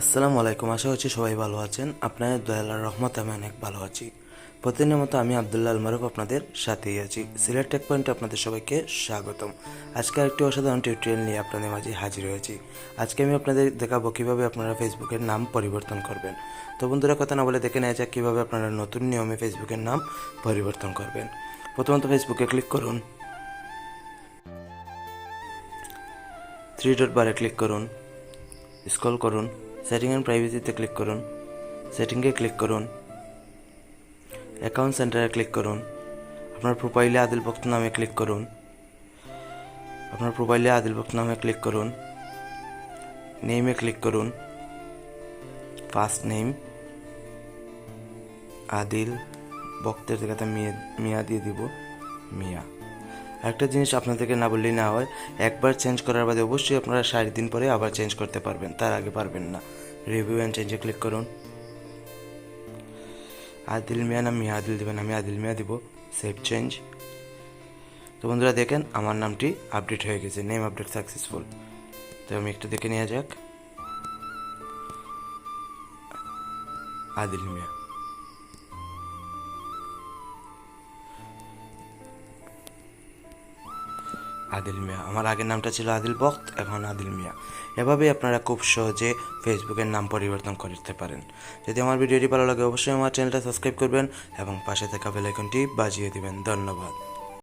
আসসালামু আলাইকুম, আশা করছি সবাই ভালো আছেন। আপনাদের দয়ালার রহমত, আমি অনেক ভালো আছি। প্রতিদিনের মতো আমি আবদুল্লাহ আলমারুফ আপনাদের সাথেই আছি। সিলেট টেক পয়েন্টে আপনাদের সবাইকে স্বাগতম। আজকে একটি অসাধারণ টিউটোরিয়াল নিয়ে আপনাদের মাঝে হাজির হয়েছি। আজকে আমি আপনাদের দেখাবো কীভাবে আপনারা ফেসবুকের নাম পরিবর্তন করবেন। তো বন্ধুরা, কথা না বলে দেখে নেওয়া যাক কীভাবে আপনারা নতুন নিয়মে ফেসবুকের নাম পরিবর্তন করবেন। প্রথমত ফেসবুকে ক্লিক করুন। থ্রি ডট বারে ক্লিক করুন। স্ক্রল করুন। সেটিং অ্যান্ড প্রাইভেসিতে ক্লিক করুন। সেটিংয়ে ক্লিক করুন। অ্যাকাউন্ট সেন্টারে ক্লিক করুন। আপনার প্রোফাইলে আদিল বক্ত নামে ক্লিক করুন। আপনার প্রোফাইলে আদিল বক্ত নামে ক্লিক করুন। নেমে ক্লিক করুন। ফার্স্ট নেম আদিল বক্তের জায়গাতে মিয়া মিয়া দিয়ে দিব। মিয়া। একটা জিনিস আপনাদেরকে না বললেই না হয়, একবার চেঞ্জ করার বাদে অবশ্যই আপনারা ষাট দিন পরে আবার চেঞ্জ করতে পারবেন, তার আগে পারবেন না। রিভিউ অ্যান্ড চেঞ্জে ক্লিক করুন। আদিল মিয়া না মিয়া, আদিল দেবেন, আমি আদিল মিয়া দিব সেভ চেঞ্জ তো বন্ধুরা দেখেন, আমার নামটি আপডেট হয়ে গেছে নেম আপডেট সাকসেসফুল তো আমি একটু দেখে নেওয়া যাক। আদিল মিয়া। আদিল মিয়া। আমার আগের নামটা ছিল আদিল বক্ত, এখন আদিল মিয়া। এভাবেই আপনারা খুব সহজে ফেসবুকের নাম পরিবর্তন করতে পারেন। যদি আমার ভিডিওটি ভালো লাগে, অবশ্যই আমার চ্যানেলটা সাবস্ক্রাইব করবেন এবং পাশে থাকা বেলাইকনটি বাজিয়ে দিবেন। ধন্যবাদ।